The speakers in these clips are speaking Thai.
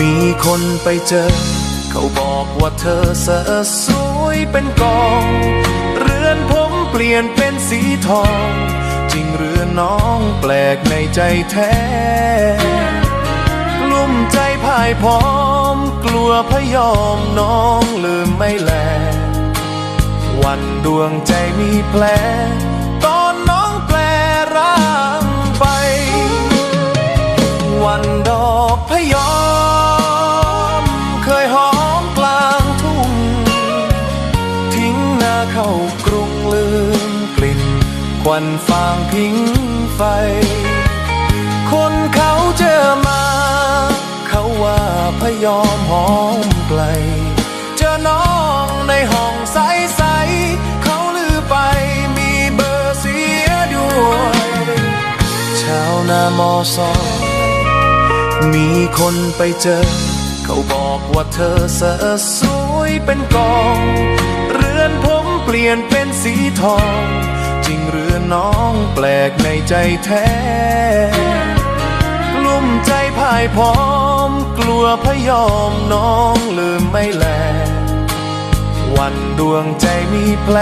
มีคนไปเจอ เขาบอกว่าเธอเสอสวยเป็นกอง เรือนผมเปลี่ยนเป็นสีทอง จริงหรือน้องแปลกในใจแท้กลุ่มใจพ่ายพร้อม กลัวพยอมน้องลืมไม่แล วันดวงใจมีแผลตอนน้องแปลร่างไป วันดอ ควันฟางพิงไฟ คนเขาเจอมา เขาว่าพยอมหอมไกล เจอน้องในห้องใสๆเขาลือไปมีเบอร์เสียด้วยชาวนามอซอมีคนไปเจอ เขาบอกว่าเธอเสอสวยเป็นกอง เรือนผมเปลี่ยนเป็นสีทอง จริงหรือน้องแปลกในใจแท้ กลุ่มใจพ่ายพร้อม กลัวพยอมน้องลืมไม่แล วันดวงใจมีแผล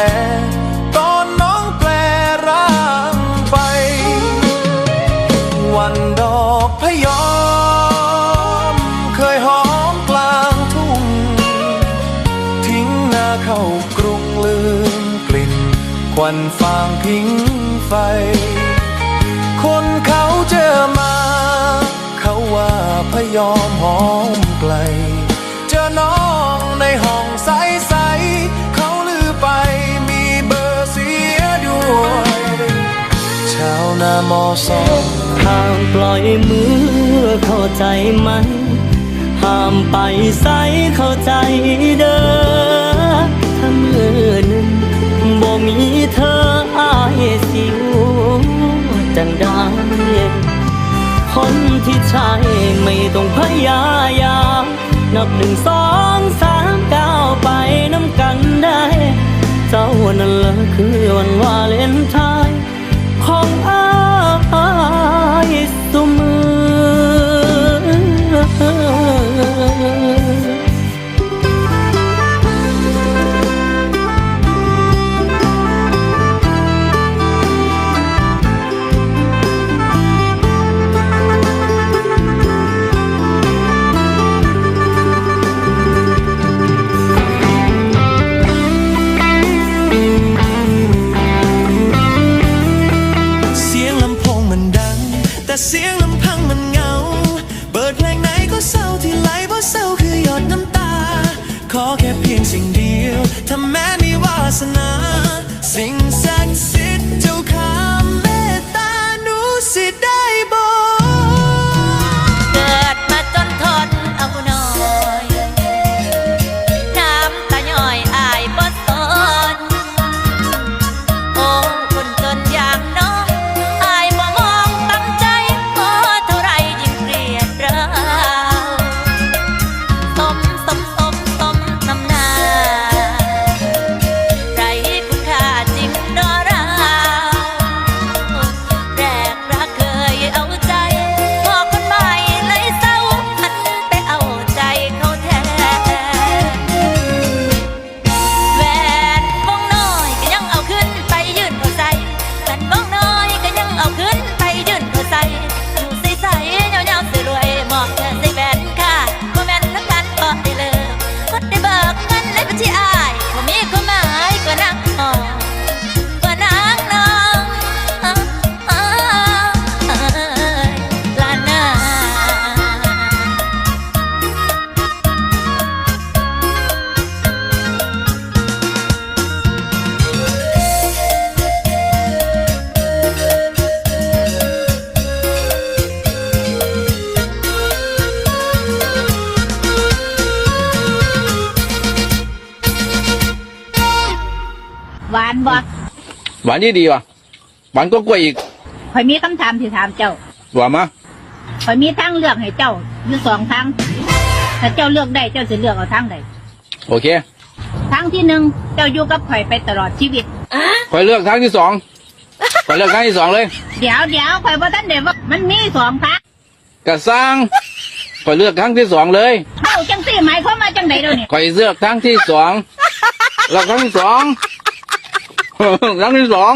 ควันฟางพิงไฟ คนเขาเจอมา เขาว่าพยอมหอมไกล เจอน้องในห้องใสๆเขาลือไปมีเบอร์เสียด้วยชาวนามอสองห้ามปล่อยมือเข้าใจไหมห้ามไปใสเข้าใจเด้อ นับหนึ่งสองสามก้าวไปน้ำกันได้ เจ้านั่นละคือวันวาเลนไท ขอแค่เพียงสิ่งเดียว ถ้าแม้มีวาสนา สิ่งศักดิ์สิทธิ์เจ้าข้าเมตตาหนูสิได้านบ่หวานยี่ดีว่ะหวานก็กล้วยอีกข่อยมีคำถามที่ถามเจ้าหวานมะข่อยมีทางเลือกให้เจ้าอยู่สองทางถ้าเจ้าเลือกได้เจ้าจะเลือกเอาทางใดโอเคทางที่หนึ่งเจ้าอยู่กับข่อยไปตลอดชีวิตคอยเลือกทางที่สองคอยเลือกทางที่สองเลย เดี๋ยวเดี๋ยวข่อยบ่ทันได้ว่ามันมีสองทางกระซังคอยเลือกครั้งที่สองเลยเอ้าจังสี่หมายความว่าจังไดเดี๋ยวนี้คอยเลือกครั้งที่สองเลือกครั้งที่สอง ครั้งที่สอง